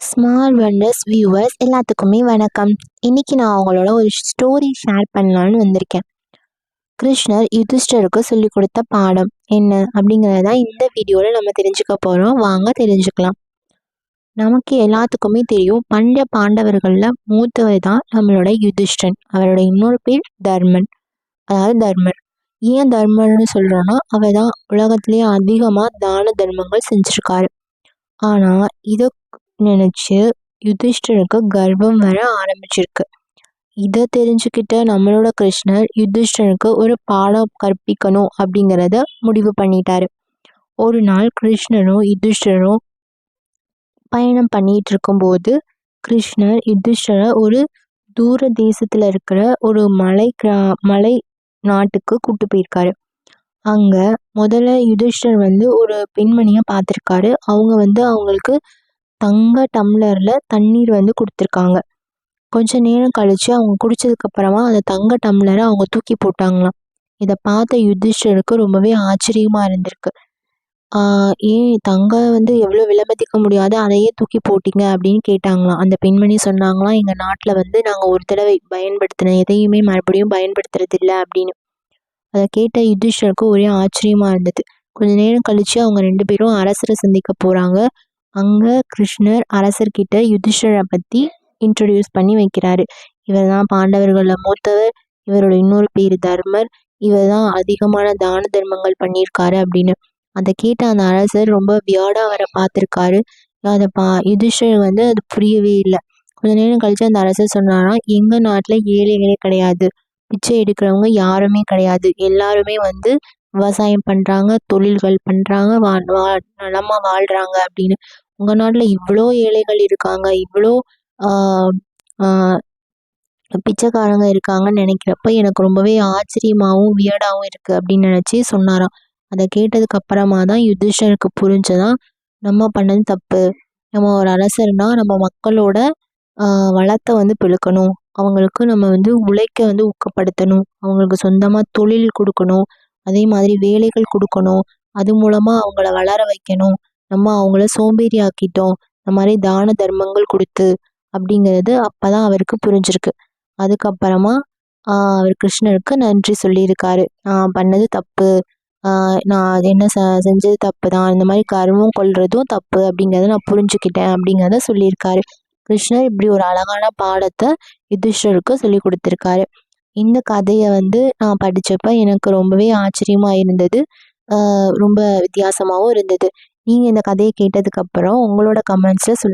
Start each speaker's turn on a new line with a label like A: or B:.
A: Small wonders viewers எல்லாத்துக்குமே வணக்கம். இன்னைக்கு நான் அவங்களோட ஒரு ஸ்டோரி ஷேர் பண்ணலான்னு வந்திருக்கேன். கிருஷ்ணர் யுதிஷ்டருக்கு சொல்லி கொடுத்த பாடம் என்ன அப்படிங்கிறத இந்த வீடியோவில் நம்ம தெரிஞ்சுக்க போகிறோம் வாங்க தெரிஞ்சுக்கலாம். நமக்கு எல்லாத்துக்குமே தெரியும் பண்ட பாண்டவர்களில் மூத்தவர் தான் நம்மளோட யுதிஷ்டன். அவரோட இன்னொரு பேர் தர்மன். அதாவது தர்மர் ஏன் தர்மர்னு சொல்கிறோன்னா அவர் தான் உலகத்திலேயே அதிகமாக தான தர்மங்கள் செஞ்சுருக்காரு. ஆனால் இதை நினச்சி யுதிஷ்டருக்கு கர்வம் வர ஆரம்பிச்சிருக்கு. இதை தெரிஞ்சுக்கிட்ட நம்மளோட கிருஷ்ணர் யுதிஷ்டருக்கு ஒரு பாடம் கற்பிக்கணும் அப்படிங்கிறத முடிவு பண்ணிட்டாரு. ஒரு நாள் கிருஷ்ணரும் யுதிஷ்டரும் பயணம் பண்ணிட்டு இருக்கும்போது கிருஷ்ணர் யுதிஷ்டரை ஒரு தூர தேசத்தில் இருக்கிற ஒரு மலை கிரா மலை நாட்டுக்கு கூட்டு போயிருக்காரு. அங்கே முதல்ல யுதிஷ்டர் வந்து ஒரு பெண்மணியை பார்த்துருக்காரு. அவங்க வந்து அவங்களுக்கு தங்க டம்ளரில் தண்ணீர் வந்து கொடுத்துருக்காங்க. கொஞ்ச நேரம் கழித்து அவங்க குடித்ததுக்கப்புறமா அந்த தங்க டம்ளரை அவங்க தூக்கி போட்டாங்களாம். இதை பார்த்த யுதிஷ்டருக்கு ரொம்பவே ஆச்சரியமாக இருந்திருக்கு. ஏன் தங்கம் வந்து எவ்வளோ விலைமதிக்க முடியாது? அதையே தூக்கி போட்டிங்க அப்படின்னு கேட்டாங்களாம். அந்த பெண்மணி சொன்னாங்களாம் எங்கள் நாட்டில் வந்து நாங்கள் ஒரு தடவை பயன்படுத்தின எதையுமே மறுபடியும் பயன்படுத்துறதில்ல அப்படின்னு. அதை கேட்ட யுதிஷ்டருக்கு ஒரே ஆச்சரியமாக இருந்தது. கொஞ்ச நேரம் கழித்து அவங்க ரெண்டு பேரும் அரசரை சந்திக்க போகிறாங்க அங்கே கிருஷ்ணர் அரசர்கிட்ட யுதிஷ்டரை பற்றி இன்ட்ரடியூஸ் பண்ணி வைக்கிறாரு. இவர் தான் பாண்டவர்களில் மூத்தவர். இவரோட இன்னொரு பேர் தர்மர். இவர் தான் அதிகமான தான தர்மங்கள் பண்ணியிருக்காரு அப்படின்னு. அதை கேட்ட அந்த அரசர் ரொம்ப வியாடாக அவரை பார்த்துருக்காரு. அதை பா யுதிஷ்டர் வந்து அது புரியவே இல்லை. கொஞ்ச நேரம் கழித்து அந்த அரசர் சொன்னாராம் எங்கள் நாட்டில் ஏழைகளே கிடையாது. பிச்சை எடுக்கிறவங்க யாருமே கிடையாது. எல்லாருமே வந்து விவசாயம் பண்ணுறாங்க தொழில்கள் பண்ணுறாங்க வா வா நலமாக வாழ்கிறாங்க அப்படின்னு. உங்கள் நாட்டில் இவ்வளோ ஏழைகள் இருக்காங்க இவ்வளோ பிச்சைக்காரங்க இருக்காங்கன்னு நினைக்கிறப்ப எனக்கு ரொம்பவே ஆச்சரியமாகவும் வியர்டாகவும் இருக்குது அப்படின்னு நினச்சி சொன்னாராம். அதை கேட்டதுக்கு அப்புறமா தான் யுதிஷ்டருக்கு புரிஞ்சதான் நம்ம பண்ணது தப்பு. நம்ம ஒரு அரசர்னா நம்ம மக்களோட வளத்தை வந்து பிழுக்கணும் அவங்களுக்கு நம்ம வந்து உழைக்க வந்து ஊக்கப்படுத்தணும். அவங்களுக்கு சொந்தமாக தொழில் கொடுக்கணும். அதே மாதிரி வேலைகள் கொடுக்கணும். அது மூலமாக அவங்கள வளர வைக்கணும். நம்ம அவங்கள சோம்பேறி ஆக்கிட்டோம் இந்த மாதிரி தான தர்மங்கள் கொடுத்து அப்படிங்கிறது அப்போ தான் அவருக்கு புரிஞ்சிருக்கு. அதுக்கப்புறமா அவர் கிருஷ்ணருக்கு நன்றி சொல்லியிருக்காரு. நான் பண்ணது தப்பு. நான் என்ன செஞ்சது தப்பு தான் இந்த மாதிரி கருமம் கொள்றதும் தப்பு அப்படிங்கிறத நான் புரிஞ்சுக்கிட்டேன் அப்படிங்கிறத சொல்லியிருக்காரு. கிருஷ்ணர் இப்படி ஒரு அழகான பாடத்தை யுதிஷ்டருக்கு சொல்லி கொடுத்துருக்காரு. இந்த கதையை வந்து நான் படித்தப்ப எனக்கு ரொம்பவே ஆச்சரியமாக இருந்தது. ரொம்ப வித்தியாசமாகவும் இருந்தது. நீங்கள் இந்த கதையை கேட்டதுக்கப்புறம் உங்களோட கமெண்ட்ஸில் சொல்